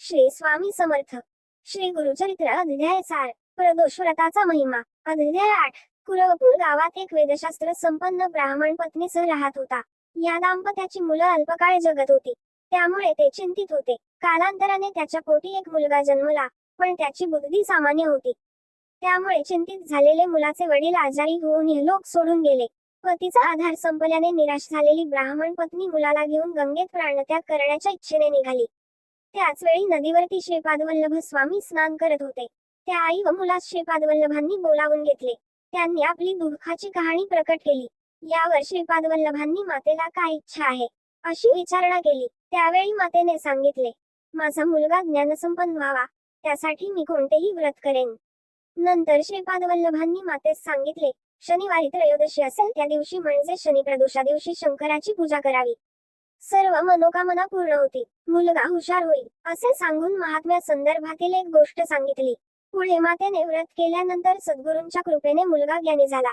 श्री स्वामी समर्थ. श्री गुरुचरित्र अध्याय चार. प्रदोषव्रताचा महिमा. अध्याय आठ. कुरवपूर गावात एक वेदशास्त्र संपन्न ब्राह्मण पत्नीसह राहत होता. या दाम्पत्याची मुलं अल्पकाळ जगत होती. त्यामुळे ते चिंतित होते. कालांतराने त्याच्या पोटी एक मुलगा जन्मला पण त्याची बुद्धी सामान्य होती. त्यामुळे चिंतित झालेले मुलाचे वडील आजारी होऊन लोक सोडून गेले. पतीचा आधार संपल्याने निराश झालेली ब्राह्मण पत्नी मुलाला घेऊन गंगेत प्राणत्याग करण्याच्या इच्छेने निघाली. त्याच वेळी नदीवरती श्रीपादवल्लभ स्वामी स्नान करत होते. त्या आई व मुलास श्रीपादवल्लभांनी बोलावून घेतले. त्यांनी आपली दुःखाची कहाणी प्रकट केली. यावर श्रीपादवल्लभांनी मातेला काय इच्छा आहे? अशी विचारणा केली. त्यावेळी मातेने सांगितले माझा मुलगा ज्ञानसंपन्न व्हावा. त्यासाठी मी कोणतेही व्रत करेन. नंतर श्रीपादवल्लभांनी मातेस सांगितले शनिवारी त्रयोदशी असेल. त्या दिवशी म्हणजे शनी प्रदोषा दिवशी शंकराची पूजा करावी. सर्व मनोकामना पूर्ण होती. मुलगा हुशार होईल असे सांगून महात्म्या संदर्भातील एक गोष्ट सांगितली. पुढे मातेने व्रत केल्यानंतर सद्गुरूंच्या कृपेने मुलगा ज्ञानी झाला.